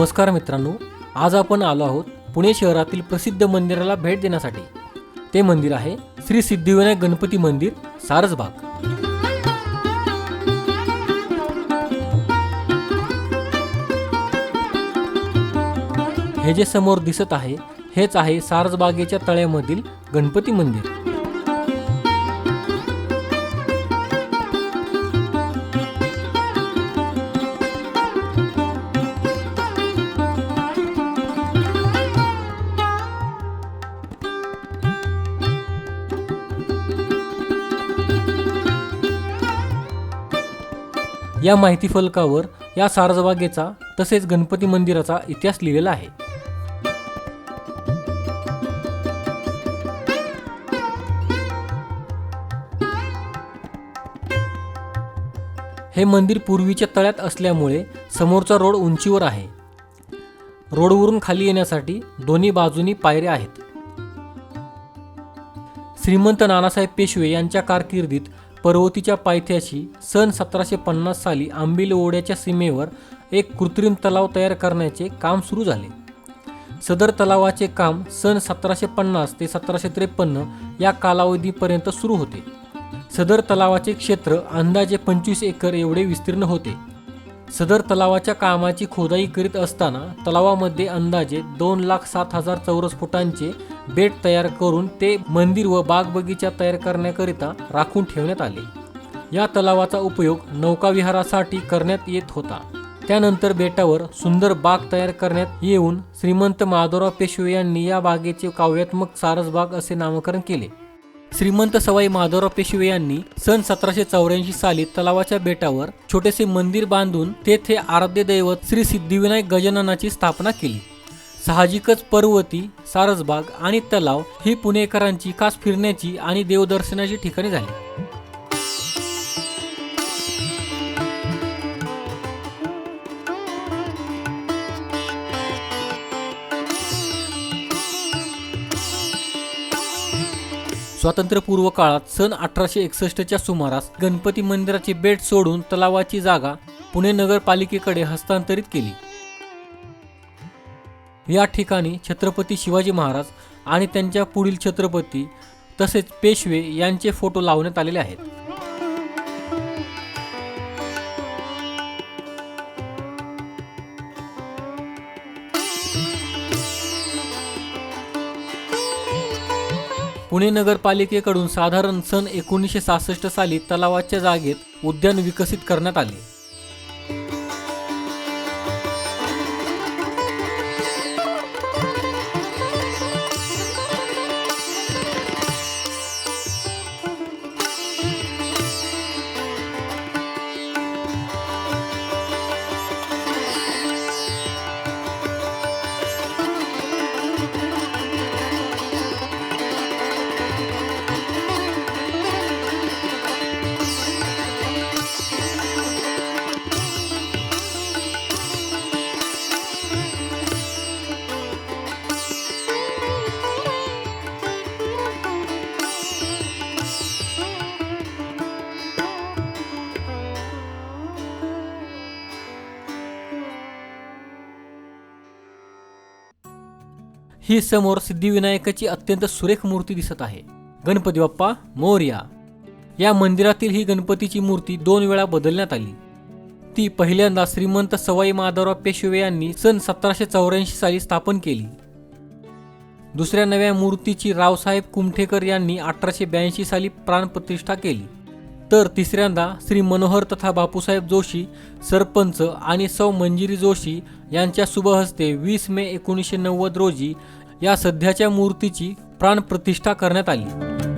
नमस्कार मित्रांनो आज आपण आलो आहोत पुणे शहरातील प्रसिद्ध मंदिराला भेट देण्यासाठी. ते मंदिर आहे श्री सिद्धिविनायक गणपती मंदिर सारसबाग हे जे समोर दिसत आहे हेच आहे सारसबागेच्या तळ्यामधील गणपती मंदिर. या माहिती फलकावर या सारसबागेचा तसेच गणपती मंदिराचा इतिहास लिहिलेला आहे. हे मंदिर पूर्वीच्या तळ्यात असल्यामुळे समोरचा रोड उंचीवर आहे. रोडवरून खाली येण्यासाठी दोन्ही बाजूनी पायऱ्या आहेत. श्रीमंत नानासाहेब पेशवे यांच्या कारकिर्दीत पर्वतीच्या पायथ्याशी सन सतराशे पन्नास साली आंबिल ओढ्याच्या सीमेवर एक कृत्रिम तलाव तयार करण्याचे काम सुरू झाले. सदर तलावाचे काम सन सतराशे पन्नास ते सतराशे त्रेपन्न या कालावधीपर्यंत सुरू होते. सदर तलावाचे क्षेत्र अंदाजे पंचवीस एकर एवढे विस्तीर्ण होते. सदर तलावाच्या कामाची खोदाई करीत असताना तलावामध्ये अंदाजे दोन लाख सात हजार चौरस फुटांचे बेट तयार करून ते मंदिर व बाग बगीचा तयार करण्याकरिता राखून ठेवण्यात आले. या तलावाचा उपयोग नौकाविहारासाठी करण्यात येत होता. त्यानंतर बेटावर सुंदर बाग तयार करण्यात येऊन श्रीमंत माधवराव पेशवे यांनी या बागेचे काव्यात्मक सारसबाग असे नामकरण केले. श्रीमंत सवाई माधवराव पेशवे यांनी सन सतराशे चौऱ्याऐंशी साली तलावाच्या बेटावर छोटेसे मंदिर बांधून तेथे आराध्य दैवत श्री सिद्धिविनायक गजाननाची स्थापना केली. साहजिकच पर्वती सारसबाग आणि तलाव ही पुणेकरांची खास फिरण्याची आणि देवदर्शनाची ठिकाणी झाली. स्वातंत्र्यपूर्व काळात सन अठराशे एकसष्टच्या सुमारास गणपती मंदिराची बेट सोडून तलावाची जागा पुणे नगरपालिकेकडे हस्तांतरित केली. या ठिकाणी छत्रपती शिवाजी महाराज आणि त्यांच्या पुढील छत्रपती तसेच पेशवे यांचे फोटो लावण्यात आलेले आहेत. पुणे नगरपालिकेकडून साधारण सन एकोणीसशे सहासष्ट साली तलावाच्या जागेत उद्यान विकसित करण्यात आले. ही समोर सिद्धिविनायकाची अत्यंत सुरेख मूर्ती दिसत आहे. गणपती बाप्पा मोर्या. या मंदिरातील ही गणपतीची मूर्ती दोन वेळा बदलण्यात आली. ती पहिल्यांदा श्रीमंत सवाई माधवराव पेशवे यांनी सन सतराशे चौऱ्याऐंशी साली स्थापन केली. दुसऱ्या नव्या मूर्तीची रावसाहेब कुमठेकर यांनी अठराशे ब्याऐंशी साली प्राणप्रतिष्ठा केली. तर तिसऱ्यांदा श्री मनोहर तथा बापूसाहेब जोशी सरपंच आणि सौ मंजिरी जोशी यांच्या शुभहस्ते वीस मे एकोणीसशे नव्वद रोजी या सध्याच्या मूर्तीची प्राणप्रतिष्ठा करण्यात आली.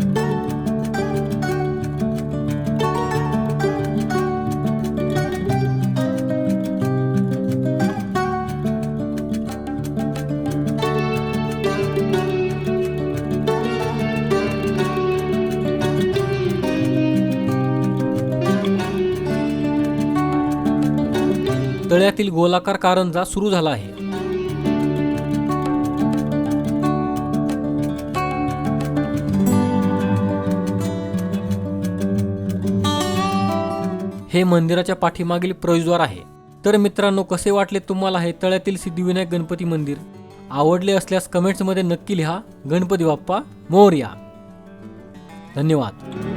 तळ्यातील गोलाकार कारंजा सुरू झाला आहे. हे मंदिराच्या पाठीमागील प्रवेशद्वार आहे. तर मित्रांनो कसे वाटले तुम्हाला हे तळ्यातील सिद्धिविनायक गणपती मंदिर? आवडले असल्यास कमेंट्समध्ये नक्की लिहा. गणपती बाप्पा मोर्या. धन्यवाद.